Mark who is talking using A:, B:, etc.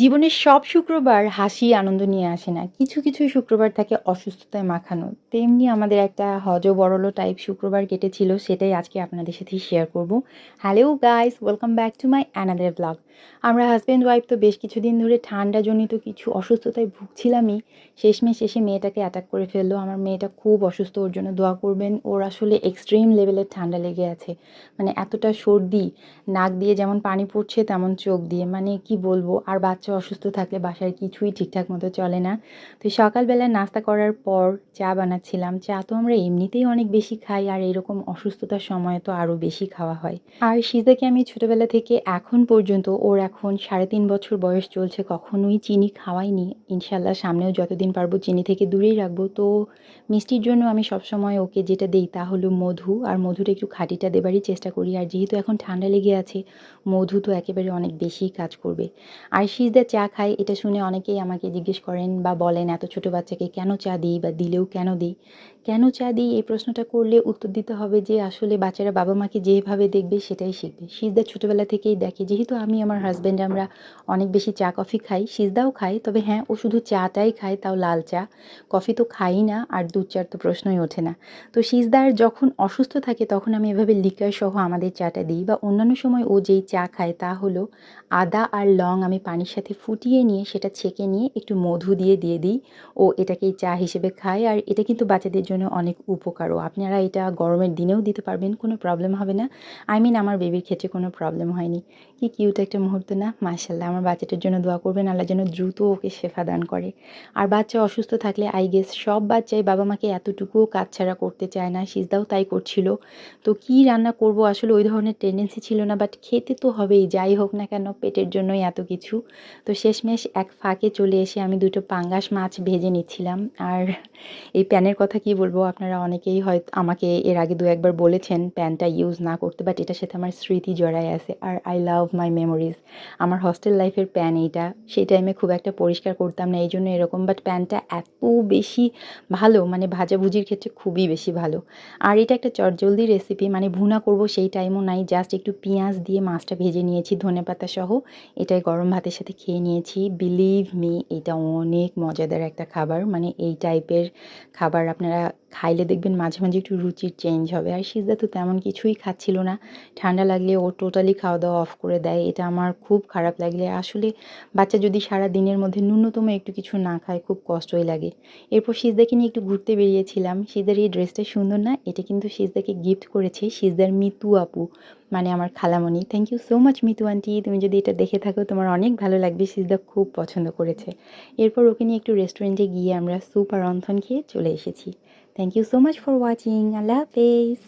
A: জীবনের সব শুক্রবার হাসি, আনন্দ নিয়ে আসে না। কিছু কিছু শুক্রবার থাকে অসুস্থতায় মাখানো। তেমনি আমাদের একটা হজ বড়লো টাইপ শুক্রবার কেটেছিল, সেটাই আজকে আপনাদের সাথে শেয়ার করব। Hello guys welcome back to my another blog আমরা হাজব্যান্ড ওয়াইফ তো বেশ কিছুদিন ধরে ঠান্ডাজনিত কিছু অসুস্থতায় ভুগছিলামই। শেষমেশ শেষে মেয়েটাকে অ্যাটাক করে ফেলল। আমার মেয়েটা খুব অসুস্থ, ওর জন্য দোয়া করবেন। ওর আসলে এক্সট্রিম লেভেলের ঠান্ডা লেগে আছে। মানে এতটা সর্দি, নাক দিয়ে যেমন পানি পড়ছে, তেমন চোখ দিয়ে। মানে কি বলব? আর বাচ্চা অসুস্থ থাকলে বাসার কিছুই ঠিকঠাক মতো চলে না। তো সকালবেলা নাস্তা করার পর চা বানাচ্ছিলাম। চা তো আমরা এমনিতেই অনেক বেশি খাই আর এরকম অসুস্থতার সময় তো আরও বেশি খাওয়া হয়। আর সিজাকে আমি ছোটোবেলা থেকে এখন পর্যন্ত, ওর এখন সাড়ে তিন বছর বয়স চলছে, কখনোই চিনি খাওয়াইনি। ইনশাল্লাহ সামনেও যতদিন পারব চিনি থেকে দূরেই রাখব। তো মিষ্টির জন্য আমি সবসময় ওকে যেটা দিই তা হলো মধু। আর মধুটা একটু খাঁটিটা দেবারই চেষ্টা করি। আর যেহেতু এখন ঠান্ডা লেগে আছে, মধু তো একেবারে অনেক বেশি কাজ করবে। আর সিজদা চা খাই, এটা শুনে অনেকেই আমাকে জিজ্ঞেস করেন বা বলেন, এত ছোট বাচ্চাকে কেন চা দিই বা দিলেও কেন দিই? কেন চা দিই? এই প্রশ্নটা করলে উত্তর দিতে হবে যে, আসলে বাচ্চারা বাবা মাকে যেভাবে দেখবে সেটাই শিখবে। সিজদা ছোটোবেলা থেকেই দেখে, যেহেতু আমি আমার হাজব্যান্ড আমরা অনেক বেশি চা, কফি খাই সিজদাও খাই, তবে হ্যাঁ ও শুধু চাটাই খায়, তাও লাল চা। কফি তো খাই না, আর দুধ চার তো প্রশ্নই ওঠে না। তো সিজদার যখন অসুস্থ থাকে, তখন আমি এভাবে লিকার সহ আমাদের চাটা দিই বা অন্যান্য সময় ও যেই চা খায় তা হলো আদা আর লং আমি পানির সাথে ফুটিয়ে নিয়ে সেটা ছেঁকে নিয়ে একটু মধু দিয়ে দিয়ে দিই। ও এটাকেই চা হিসেবে খায় আর এটা কিন্তু বাচ্চাদের জন্য অনেক উপকারও। আপনারা এটা গরমের দিনেও দিতে পারবেন, কোনো প্রবলেম হবে না। আই মিন আমার বেবির ক্ষেত্রে কোনো প্রবলেম হয়নি। কি কিউট একটা মুহূর্ত না? মার্শাল্লাহ আমার বাচ্চাটার জন্য দোয়া করবেন, আল্লাহ যেন দ্রুত ওকে শেফা দান করে। আর বাচ্চা অসুস্থ থাকলে আই গেস সব বাচ্চাই বাবা মাকে এতটুকুও কাজ ছাড়া করতে চায় না। সিজদাও তাই করছিল। তো কি রান্না করব? আসলে ওই ধরনের টেন্ডেন্সি ছিল না বাট খেতে তো হবেই, যাই হোক না কেন, পেটের জন্যই এত কিছু। তো শেষমেশ এক ফাঁকে চলে এসে আমি দুটো পাঙ্গাস মাছ ভেজে নিচ্ছিলাম। আর এই প্যানের কথা কি বলব, আপনারা অনেকেই হয়তো আমাকে এর আগে দু একবার বলেছেন প্যানটা ইউজ না করতে বাট এটার সাথে আমার স্মৃতি জড়ায় আছে। আর আই লাভ মাই মেমোরিজ আমার হস্টেল লাইফের প্যান এইটা। সেই টাইমে খুব একটা পরিষ্কার করতাম না এই জন্য এরকম বাট প্যানটা এত বেশি ভালো মানে ভাজাভুজির ক্ষেত্রে খুবই বেশি ভালো। আর এটা একটা চটজলদি রেসিপি মানে ভুনা করব সেই টাইমও নাই জাস্ট একটু পেঁয়াজ দিয়ে মাছটা ভেজে নিয়েছি ধনে পাতা সহ। এটাই গরম ভাতের সাথে খেয়ে নিয়েছি। বিলিভ মি এটা অনেক মজাদার একটা খাবার। মানে এই টাইপের খাবার আপনারা খাইলে দেখবেন মাঝে মাঝে একটু রুচির চেঞ্জ হবে। আর সিজদা তো তেমন কিছুই খাচ্ছিল না। ঠান্ডা লাগলে ও টোটালি খাওয়া দাওয়া অফ করে দেয়। এটা আমার খুব খারাপ লাগলে। আসলে বাচ্চা যদি সারা দিনের মধ্যে ন্যূনতম একটু কিছু না খায়, খুব কষ্টই লাগে। এরপর সিজদাকে নিয়ে একটু ঘুরতে বেরিয়েছিলাম। সিজদার এই ড্রেসটা সুন্দর না? এটা কিন্তু সিজদাকে গিফট করেছে সিজদার মিতু আপু মানে আমার খালামণি। Thank you so much Mitu aunty তুমি যদি এটা দেখে থাকো, তোমার অনেক ভালো লাগবে। সিজদা খুব পছন্দ করেছে। এরপর ওকে নিয়ে একটু রেস্টুরেন্টে গিয়ে আমরা স্যুপ আর রন্ধন খেয়ে চলে এসেছি। Thank you so much for watching Allah হাফেজ